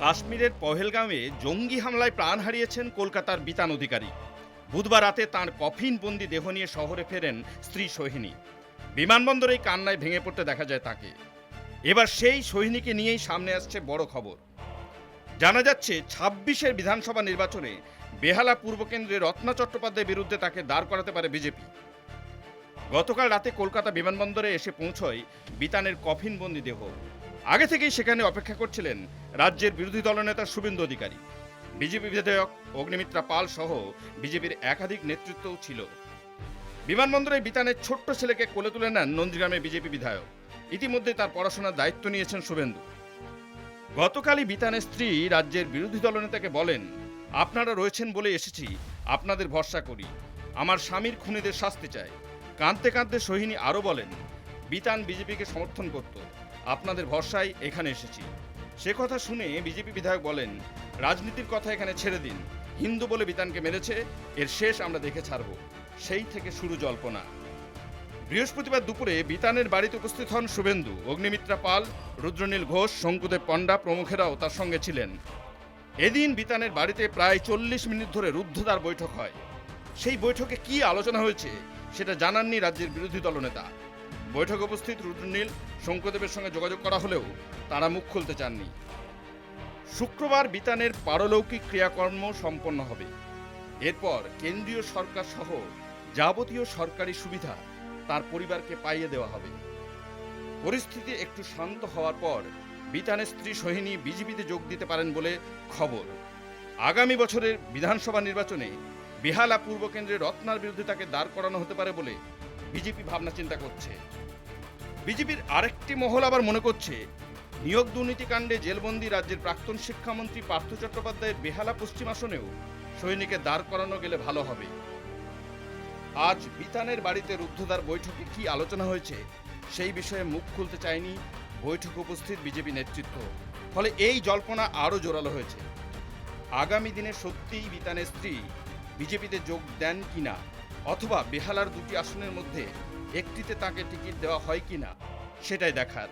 কাশ্মীরের পহেলগাঁওয়ে জঙ্গি হামলায় প্রাণ হারিয়েছেন কলকাতার বিতান অধিকারী। বুধবার রাতে তাঁর কফিনবন্দি দেহ নিয়ে শহরে ফেরেন স্ত্রী সোহিনী। বিমানবন্দরেই কান্নায় ভেঙে পড়তে দেখা যায় তাকে। এবার সেই সোহিনীকে নিয়েই সামনে আসছে বড় খবর। জানা যাচ্ছে, ছাব্বিশের বিধানসভা নির্বাচনে বেহালা পূর্ব কেন্দ্রে রত্না চট্টোপাধ্যায়ের বিরুদ্ধে তাকে দাঁড় করাতে পারে বিজেপি। গতকাল রাতে কলকাতা বিমানবন্দরে এসে পৌঁছয় বিতানের কফিনবন্দি দেহ। আগে থেকেই সেখানে অপেক্ষা করছিলেন রাজ্যের বিরোধী দলনেতা শুভেন্দু অধিকারী। বিজেপি বিধায়ক অগ্নিমিত্রা পাল সহ বিজেপির একাধিক নেতৃত্বও ছিল। বিমানবন্দরে বিতানের ছোট্ট ছেলেকে কোলে তুলে নেন নন্দীগ্রামের বিজেপি বিধায়ক। ইতিমধ্যে তার পড়াশোনার দায়িত্ব নিয়েছেন শুভেন্দু। গতকালই বিতানের স্ত্রী রাজ্যের বিরোধী দলনেতাকে বলেন, আপনারা রয়েছেন বলে এসেছি, আপনাদের ভরসা করি। আমার স্বামীর খুনিদের শাস্তি চাই। কাঁদতে কাঁদতে সোহিনী আরও বলেন বিতান বিজেপিকে সমর্থন করত। আপনাদের ভরসায় এখানে এসেছি। সে কথা শুনে বিজেপি বিধায়ক বলেন, রাজনীতির কথা এখানে ছেড়ে দিন। হিন্দু বলে বিতানকে মেরেছে, এর শেষ আমরা দেখে ছাড়ব। সেই থেকে শুরু জল্পনা। বৃহস্পতিবার দুপুরে বিতানের বাড়িতে উপস্থিত হন শুভেন্দু, অগ্নিমিত্রা পাল, রুদ্রনীল ঘোষ, শঙ্কুদেব পণ্ডা প্রমুখেরাও তার সঙ্গে ছিলেন। এদিন বিতানের বাড়িতে প্রায় চল্লিশ মিনিট ধরে রুদ্ধদ্বার বৈঠক হয়। সেই বৈঠকে কি আলোচনা হয়েছে, সেটা জানাননি রাজ্যের বিরোধী দলনেতা। বৈঠকে উপস্থিত রুদ্রনীল শঙ্করদেবের সঙ্গে যোগাযোগ করা হলেও তারা মুখ খুলতে চাননি। শুক্রবার বিতানের পারলৌকিক ক্রিয়াকর্ম সম্পন্ন হবে। এরপর কেন্দ্রীয় সরকার সহ যাবতীয় সরকারি সুবিধা তার পরিবারকে পাইয়ে দেওয়া হবে। পরিস্থিতি একটু শান্ত হওয়ার পর বিতানের স্ত্রী সোহিনী বিজেপিতে যোগ দিতে পারেন বলে খবর। আগামী বছরের বিধানসভা নির্বাচনে বেহালা পূর্ব কেন্দ্রে রত্নার বিরুদ্ধে তাকে দাঁড় করানো হতে পারে বলে বিজেপি ভাবনা চিন্তা করছে। বিজেপির আরেকটি মহল আবার মনে করছে, নিয়োগ দুর্নীতিকাণ্ডে জেলবন্দি রাজ্যের প্রাক্তন শিক্ষামন্ত্রী পার্থ চট্টোপাধ্যায়ের বেহালা পশ্চিম আসনেও সৈনিকে দাঁড় করানো গেলে ভালো হবে। আজ বিতানের বাড়িতে রুদ্ধদ্বার বৈঠকে কি আলোচনা হয়েছে, সেই বিষয়ে মুখ খুলতে চায়নি বৈঠকে উপস্থিত বিজেপি নেতৃত্ব। ফলে এই জল্পনা আরও জোরালো হয়েছে। আগামী দিনে সত্যিই বিতানের স্ত্রী বিজেপিতে যোগ দেন কিনা অথবা বেহালার দুটি আসনের মধ্যে একটিতে তাকে টিকিট দেওয়া হয় কি না সেটাই দেখার।